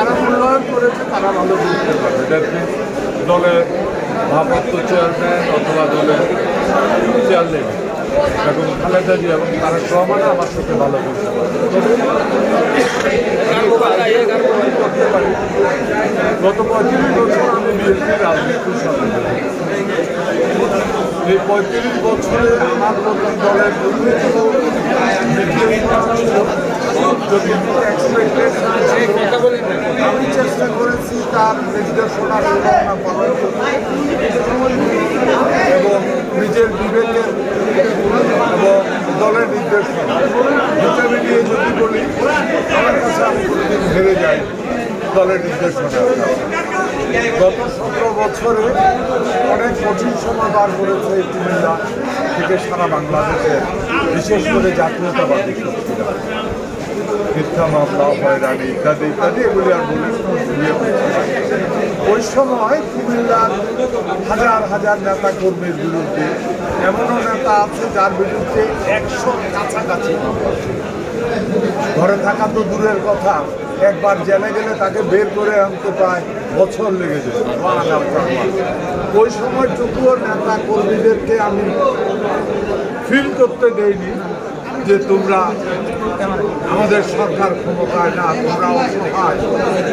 যারা মূল্যায়ন করেছে, তারা ভালো বুঝতে পারবে। দ্যাট দলের ভারপ্রাপ্ত চেয়ারম্যান অথবা দলের চেয়ারম্যান এখন খালেদা জিয়া এবং তারা রহমান আমার সাথে ভালো বুঝতে করতে পারি গত পঁয়ত্রিশ বছর আমি বিএনপির রাজনীতির সাথে এই পঁয়ত্রিশ বছরে আমার প্রধান দলের দুর্নীতি যদি expected না ছিল, আমি চেষ্টা করেছি তার নির্দেশনা পরিচালনা পালন করতে এবং নিজের বিবেকের এবং দলের নির্দেশনা দুটো মিলিয়ে যদি বলি আমার কাছে আমি কোনোদিন হেরে যাই দলের নির্দেশনা। গত সতেরো বছরে অনেক কঠিন সময় বার করেছে এই কুমিল্লা থেকে সারা বাংলাদেশে, বিশেষ করে জাতীয়তাবাদী মিথ্যা মামলা, হয়রানি ইত্যাদি ইত্যাদি এগুলি আর বলে। ওই সময় কুমিল্লার হাজার হাজার নেতা কর্মীর বিরুদ্ধে এমনও নেতা আছে যার বিরুদ্ধে একশো কাছাকাছি ঘরে থাকা তো দূরের কথা, একবার জেলে গেলে তাকে বের করে আনতে প্রায় বছর লেগে যেত। ওই সময়টুকুও নেতা কর্মীদেরকে আমি ফিল করতে দেইনি যে তোমরা আমাদের সরকার ক্ষমতায় না তোমরা অসহায়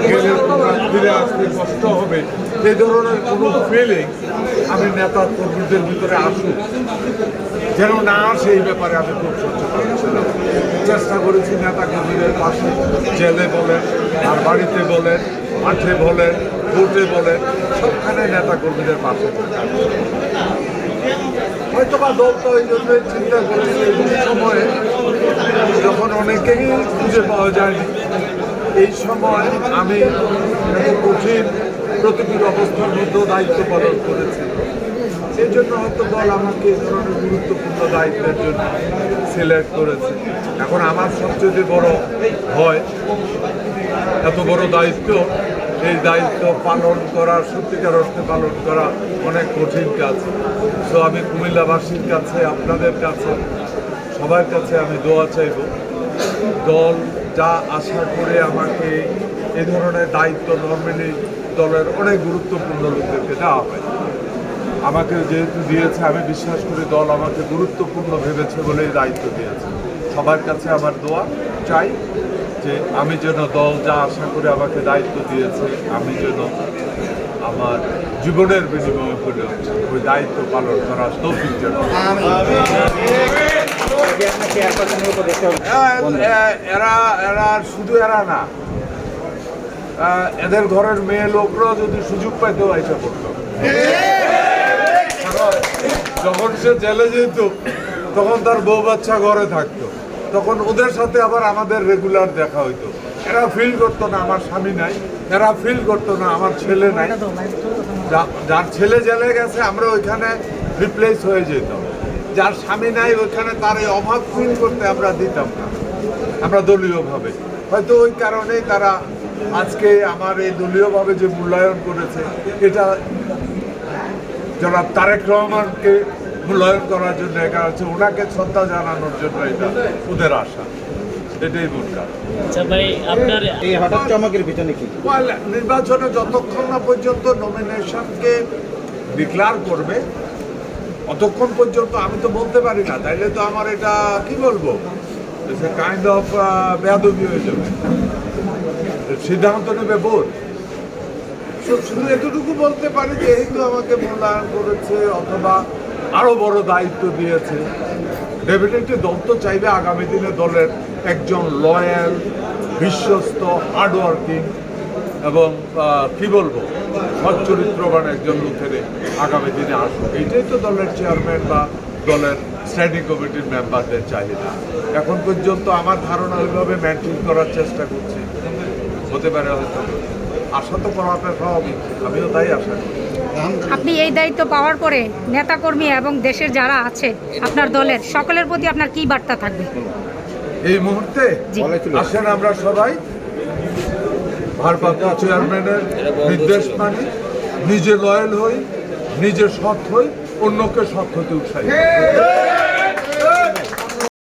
গেলে তোমরা ফিরে আসতে কষ্ট হবে এই ধরনের কোনো ফিলিং আমি নেতা কর্মীদের ভিতরে আসুক, যেন না আসে এই ব্যাপারে আমি খুব সচেতন চেষ্টা করেছি নেতা কর্মীদের পাশে জেলে বলেন আর বাড়িতে বলেন মাঠে বলেন কোর্টে বলেন সবখানে নেতা কর্মীদের পাশে। হয়তো বা দল তো এই জন্যই চিন্তা করেছে সময়ে, যখন অনেকেই খুঁজে পাওয়া যায়নি। এই সময় আমি কঠিন প্রতিকূল অবস্থার মধ্যেও দায়িত্ব পালন করেছি। সেই জন্য হয়তো দল আমাকে এই ধরনের গুরুত্বপূর্ণ দায়িত্বের জন্য সিলেক্ট করেছে। এখন আমার সবচেয়ে বড় হয় এত বড় দায়িত্ব এই দায়িত্ব পালন করা, সত্যিকার অর্থে পালন করা অনেক কঠিন কাজ। তো আমি কুমিল্লাবাসীর কাছে, আপনাদের কাছে, সবার কাছে আমি দোয়া চাইব। দল যা আশা করে আমাকে এই ধরনের দায়িত্ব নর্মালি দলের অনেক গুরুত্বপূর্ণ লোকদেরকে দেওয়া হয়। আমাকে যেহেতু দিয়েছে, আমি বিশ্বাস করি দল আমাকে গুরুত্বপূর্ণ ভেবেছে বলে এই দায়িত্ব দিয়েছে। সবার কাছে আমার দোয়া চাই। যে আমি যেন দল যা আশা করে আমাকে দায়িত্ব দিয়েছে, আমি যেন আমার জীবনের বিনিময়ে হলেও ওই দায়িত্ব পালন করার তৌফিক যেন এরা এরা শুধু এরা না। এদের ঘরের মেয়ে লোকরাও যদি সুযোগ পাইতো আইসা কারণ যখন সে জেলে যেত, তখন তার বউ বাচ্চা ঘরে থাকতো। তখন ওদের সাথে আবার আমাদের রেগুলার দেখা হইতো। এরা ফিল করতো না আমার স্বামী নাই, এরা ফিল করতো না আমার ছেলে নাই। যার ছেলে জেলে গেছে, আমরা ওইখানে রিপ্লেস হয়ে যেতাম। যার স্বামী নাই, ওইখানে তার এই অভাব ফিল করতে আমরা দিতাম না, আমরা দলীয়ভাবে। হয়তো ওই কারণেই তারা আজকে আমার এই দলীয়ভাবে যে মূল্যায়ন করেছে, এটা জনাব তারেক রহমানকে মূল্যায়ন করার জন্য এখানে আছে। ওনাকে শ্রদ্ধা জানানোর জন্য এটা ওদের আশা। এটাই মূল কারণ আচ্ছা আপনার এই হঠাৎ চমকের পিছনে কি? নির্বাচনে যতক্ষণ না পর্যন্ত নমিনেশনকে ডিক্লার করবে অতক্ষণ পর্যন্ত আমি তো বলতে পারি না। তাইলে তো আমার এটা কি বলব? কাইন্ড অফ বেয়াদবি হয়ে যাবে। সিদ্ধান্ত নেবে বোর্ড। শুধু এতটুকু বলতে পারি যে যেহেতু আমাকে মূল্যায়ন করেছে অথবা আরও বড় দায়িত্ব দিয়েছে। ডেফিনেটলি দল তো চাইবে আগামী দিনে দলের একজন লয়াল, বিশ্বস্ত হার্ডওয়ার্কিং এবং কি বলব, সচ্চরিত্রবান একজন লোকের আগামী দিনে আসুক। এইটাই তো দলের চেয়ারম্যান বা দলের স্ট্যান্ডিং কমিটির মেম্বারদের চাহিদা। এখন পর্যন্ত আমার ধারণা ওইভাবে মেনটেন করার চেষ্টা করছি। হতে পারে হয়তো। আশা তো করাটা স্বাভাবিক আমিও তাই আশা করি। আপনি এই দায়িত্ব পাওয়ার পরে নেতাকর্মী এবং দেশের যারা আছে আপনার দলের সকলের প্রতি আপনার কি বার্তা থাকবে এই মুহূর্তে। আসেন আমরা সবাই ভারপ্রাপ্ত চেয়ারম্যানের নির্দেশ মানি নিজে লয়াল হই নিজে সৎ হই অন্যকে সৎ হতে উৎসাহিত।